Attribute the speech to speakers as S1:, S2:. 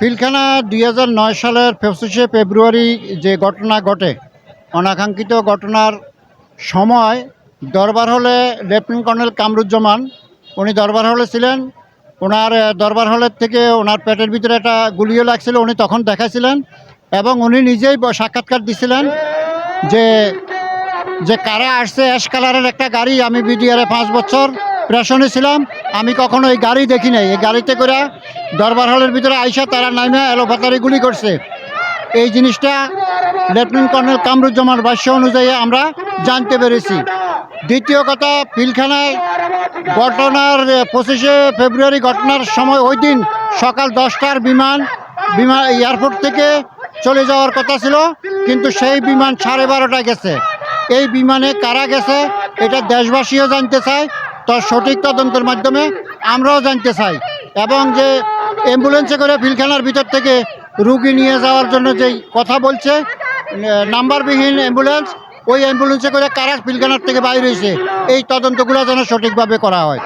S1: পিলখানা দুই সালের পঁচিশে ফেব্রুয়ারি যে ঘটনা ঘটে, অনাকাঙ্ক্ষিত ঘটনার সময় দরবার হলে লেফটেন্যান্ট কর্নেল কামরুজ্জামান, উনি দরবার হলে ছিলেন। ওনার দরবার হলের থেকে ওনার পেটের ভিতরে একটা গুলিও লাগছিল, উনি তখন দেখাইছিলেন এবং উনি নিজেই সাক্ষাৎকার দিছিলেন যে যে কারা আসছে অ্যাশ কালারের একটা গাড়ি, আমি বিডিআরে পাঁচ বছর প্রেশনে ছিলাম, আমি কখনো এই গাড়ি দেখি নাই। এই গাড়িতে করে দরবার হলের ভিতরে আইসা তারা নাইমে এলোপাতারি গুলি করছে। এই জিনিসটা লেফটেন্যান্ট কর্নেল কামরুজ্জামান ভাষ্য অনুযায়ী আমরা জানতে পেরেছি। দ্বিতীয় কথা পিলখানায় ঘটনার পঁচিশে ফেব্রুয়ারি ঘটনার সময় ওই দিন সকাল দশটার বিমান বিমান এয়ারপোর্ট থেকে চলে যাওয়ার কথা ছিল, কিন্তু সেই বিমান সাড়ে বারোটায় গেছে। এই বিমানে কারা গেছে, এটা দেশবাসীও জানতে চায় তো সঠিক তদন্তের মাধ্যমে আমরাও জানতে চাই। এবং যে অ্যাম্বুলেন্সে করে পিলখানার ভিতর থেকে রুগী নিয়ে যাওয়ার জন্য যেই কথা বলছে নাম্বারবিহীন অ্যাম্বুলেন্স, ওই অ্যাম্বুলেন্সে করে কারা পিলখানার থেকে বাইরে হয়েছে এই তদন্তগুলো যেন সঠিকভাবে করা হয়।